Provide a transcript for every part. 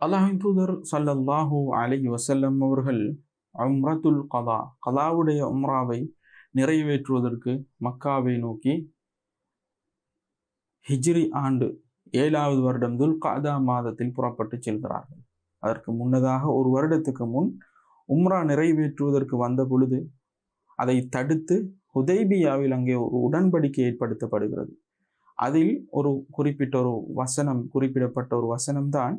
அல்லாஹின் தூதர் சல்லல்லாஹு அலை வசல்லம் அவர்கள் உம்ரத்துல் கதா கதாவுடைய உம்ராவை நிறைவேற்றுவதற்கு மக்காவை நோக்கி ஹிஜ்ரி ஆண்டு ஏழாவது வருடம் துல் கதா மாதத்தில் புறப்பட்டு செல்கிறார்கள். அதற்கு முன்னதாக ஒரு வருடத்துக்கு முன் உம்ரா நிறைவேற்றுவதற்கு வந்த பொழுது அதை தடுத்து ஹுதைபியாவில் அங்கே ஒரு உடன்படிக்கை ஏற்படுத்தப்படுகிறது. அதில் ஒரு குறிப்பிட்ட ஒரு வசனம் குறிப்பிடப்பட்ட ஒரு வசனம்தான்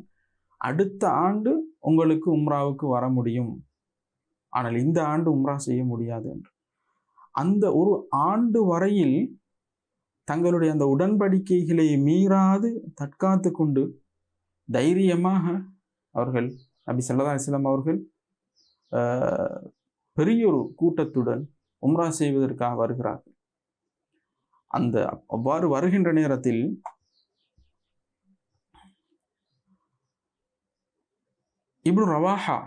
அடுத்த ஆண்டு உங்களுக்கு உம்ராவுக்கு வர முடியும். ஆனால் இந்த ஆண்டு உம்ரா செய்ய முடியாது என்று. அந்த ஒரு ஆண்டு வரையில் தங்களுடைய அந்த உடன்படிக்கைகளை மீறாது தற்காத்து கொண்டு தைரியமாக அவர்கள் நபி சல்லா இஸ்லாம் அவர்கள் பெரியொரு கூட்டத்துடன் உம்ரா செய்வதற்காக வருகிறார்கள். அந்த அவ்வாறு வருகின்ற நேரத்தில் இப்னு ரவாஹா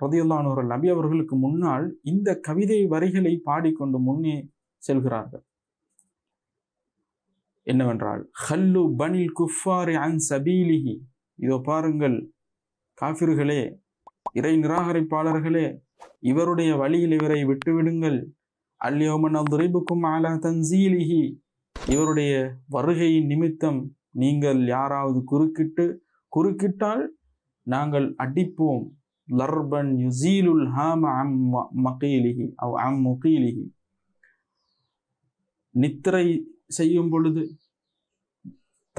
ரதியுல்லான் அவர்கள் நபி அவர்களுக்கு முன்னால் இந்த கவிதை வரிகளை பாடிக்கொண்டு முன்னே செல்கிறார்கள். என்னவென்றால் ஹல்லு பனில் குஃபாரி அன் சபீலிஹி. இதோ பாருங்கள் காஃபிர்களே இறை நிராகரிப்பாளர்களே இவருடைய வழியில் இவரை விட்டுவிடுங்கள். அல்யோமன் துரைபுக்கும் அலா தன்சீலிஹி. இவருடைய வருகையின் நிமித்தம் நீங்கள் யாராவது குறுக்கிட்டு குறுக்கிட்டால் நாங்கள் அடிப்போம். லர்பன் யுசீலுல் ஹாம அம் ம- மகீலிஹி அவ் அம் முகீலிஹி. நித்திரை செய்யும் பொழுது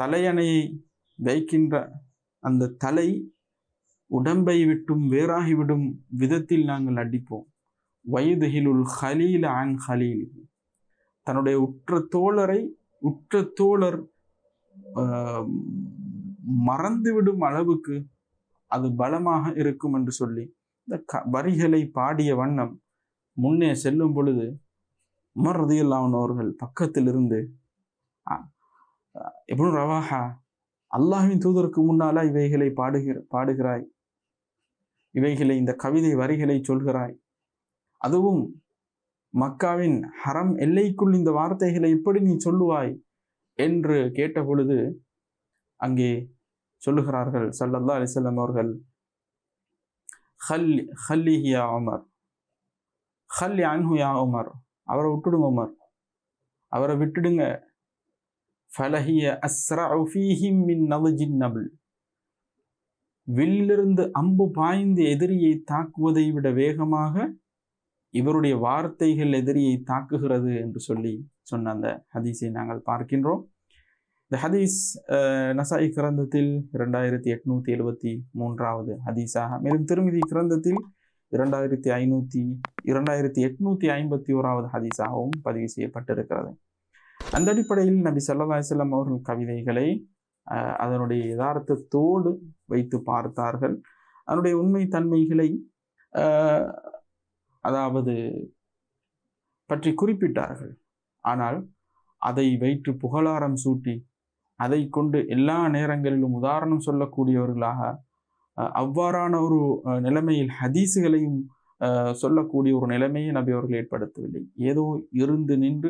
தலையணையை வைக்கின்ற அந்த தலை உடம்பை விட்டும் வேறாகிவிடும் விதத்தில் நாங்கள் அடிப்போம். வயதுகிலுல் ஹலீல அன் ஹலீலிஹி. தன்னுடைய உற்ற தோழரை உற்ற தோழர் மறந்துவிடும் அளவுக்கு அது பலமாக இருக்கும் என்று சொல்லி இந்த க வரிகளை பாடிய வண்ணம் முன்னே செல்லும் பொழுது உமர் ரதியுல்லாஹன் அவர்கள் பக்கத்தில் இருந்து எப்படி ரவாஹா அல்லாஹ்வின் தூதருக்கு முன்னால இவைகளை பாடுகிற பாடுகிறாய். இவைகளை இந்த கவிதை வரிகளை சொல்கிறாய். அதுவும் மக்காவின் ஹரம் எல்லைக்குள் இந்த வார்த்தைகளை எப்படி நீ சொல்லுவாய் என்று கேட்ட பொழுது அங்கே சொல்லுகிறார்கள். சல்லல்லா அலிசல்லம் அவர்கள் ஹல்லி ஹல்லிஹி யா உமர் ஹல்லி அன்ஹு யா உமர் அவரை விட்டுடுங்க உமர் அவரை விட்டுடுங்க. ஃபலஹிய அஸ்ரா ஃபீஹிம் மின் நவஜின் நபிள் வில்லிருந்து அம்பு பாய்ந்து எதிரியை தாக்குவதை விட வேகமாக இவருடைய வார்த்தைகள் எதிரியை தாக்குகிறது என்று சொல்லி சொன்ன அந்த ஹதீஸை நாங்கள் பார்க்கின்றோம். இந்த ஹதீஸ் நசாயி கிரந்தத்தில் இரண்டாயிரத்தி எட்நூத்தி எழுபத்தி மூன்றாவது ஹதீஸாக. மேலும் திருமிதி கிரந்தத்தில் இரண்டாயிரத்தி ஐநூத்தி இரண்டாயிரத்தி எட்நூத்தி ஐம்பத்தி ஓராவது ஹதீஸாகவும் பதிவு செய்யப்பட்டிருக்கிறது. அந்த அடிப்படையில் நபி ஸல்லல்லாஹு செல்லம் அவர்கள் கவிதைகளை அதனுடைய யதார்த்தத்தோடு வைத்து பார்த்தார்கள். அதனுடைய உண்மை தன்மைகளை அதாவது பற்றி குறிப்பிட்டார்கள். ஆனால் அதை வைத்து புகழாரம் சூட்டி அதை கொண்டு எல்லா நேரங்களிலும் உதாரணம் சொல்லக்கூடியவர்களாக அவ்வாறான ஒரு நிலைமையில் ஹதீஸுகளையும் சொல்லக்கூடிய ஒரு நிலைமையை நபி அவர்கள் ஏற்படுத்தவில்லை. ஏதோ இருந்து நின்று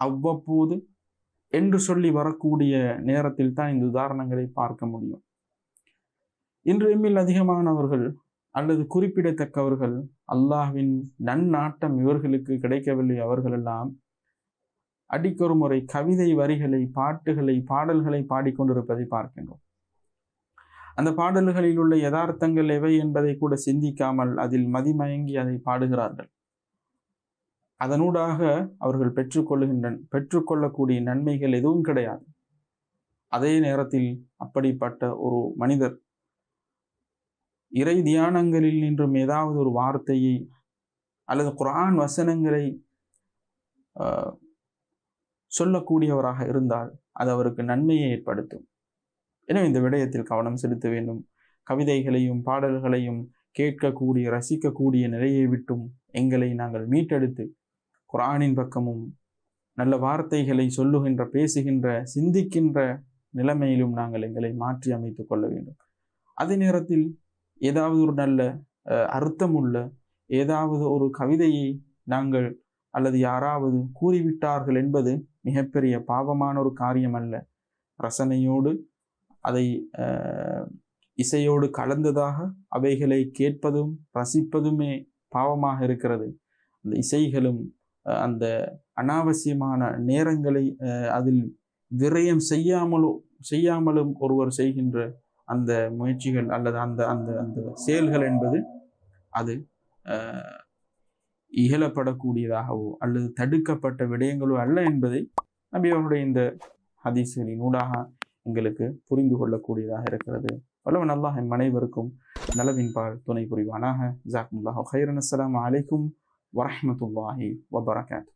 அவ்வப்போது என்று சொல்லி வரக்கூடிய நேரத்தில் தான் இந்த உதாரணங்களை பார்க்க முடியும். இன்று எம்மில் அதிகமானவர்கள் அல்லது குறிப்பிடத்தக்கவர்கள் அல்லாஹ்வின் நன்னாட்டம் இவர்களுக்கு கிடைக்கவில்லை. அவர்களெல்லாம் அடிக்கொரு முறை கவிதை வரிகளை பாட்டுகளை பாடல்களை பாடிக்கொண்டிருப்பதை பார்க்கின்றோம். அந்த பாடல்களில் உள்ள யதார்த்தங்கள் எவை என்பதை கூட சிந்திக்காமல் அதில் மதிமயங்கி அதை பாடுகிறார்கள். அதனூடாக அவர்கள் பெற்றுக்கொள்ளுகின்ற பெற்றுக்கொள்ளக்கூடிய நன்மைகள் எதுவும் கிடையாது. அதே நேரத்தில் அப்படிப்பட்ட ஒரு மனிதர் இறை தியானங்களில் நின்றும் ஏதாவது ஒரு வார்த்தையை அல்லது குரான் வசனங்களை ஆஹ், சொல்லக்கூடியவராக இருந்தால் அது அவருக்கு நன்மையை ஏற்படுத்தும். எனவே இந்த விடயத்தில் கவனம் செலுத்த வேண்டும். கவிதைகளையும் பாடல்களையும் கேட்கக்கூடிய ரசிக்கக்கூடிய நிலையை விட்டும் எங்களை நாங்கள் மீட்டெடுத்து குரானின் பக்கமும் நல்ல வார்த்தைகளை சொல்லுகின்ற பேசுகின்ற சிந்திக்கின்ற நிலைமையிலும் நாங்கள் எங்களை மாற்றி அமைத்துக் கொள்ள வேண்டும். அதே நேரத்தில் ஏதாவது ஒரு நல்ல அர்த்தமுள்ள ஏதாவது ஒரு கவிதையை நாங்கள் அல்லது யாராவது கூறிவிட்டார்கள் என்பது மிகப்பெரிய பாவமான ஒரு காரியம் அல்ல. ரசனையோடு அதை இசையோடு கலந்ததாக அவைகளை கேட்பதும் ரசிப்பதுமே பாவமாக இருக்கிறது. அந்த இசைகளும் அந்த அனாவசியமான நேரங்களை அதில் விரயம் செய்யாமலோ செய்யாமலும் ஒருவர் செய்கின்ற அந்த முயற்சிகள் அல்லது அந்த அந்த அந்த செயல்கள் என்பது அது இகழப்படக்கூடியதாகவோ அல்லது தடுக்கப்பட்ட விடயங்களோ அல்ல என்பதை நபி அவருடைய இந்த ஹதீசுகளின் ஊடாக எங்களுக்கு புரிந்து கொள்ளக்கூடியதாக இருக்கிறது. வல்லவன் அல்லாஹ் என் அனைவருக்கும் நலவின்பால் துணை புரிவானாக. ஜாக்முல்லாஹ் ஹைரன் அஸ்லாம் அலைக்கும் வரஹ்மத்துல்லாஹி வபரகாத்.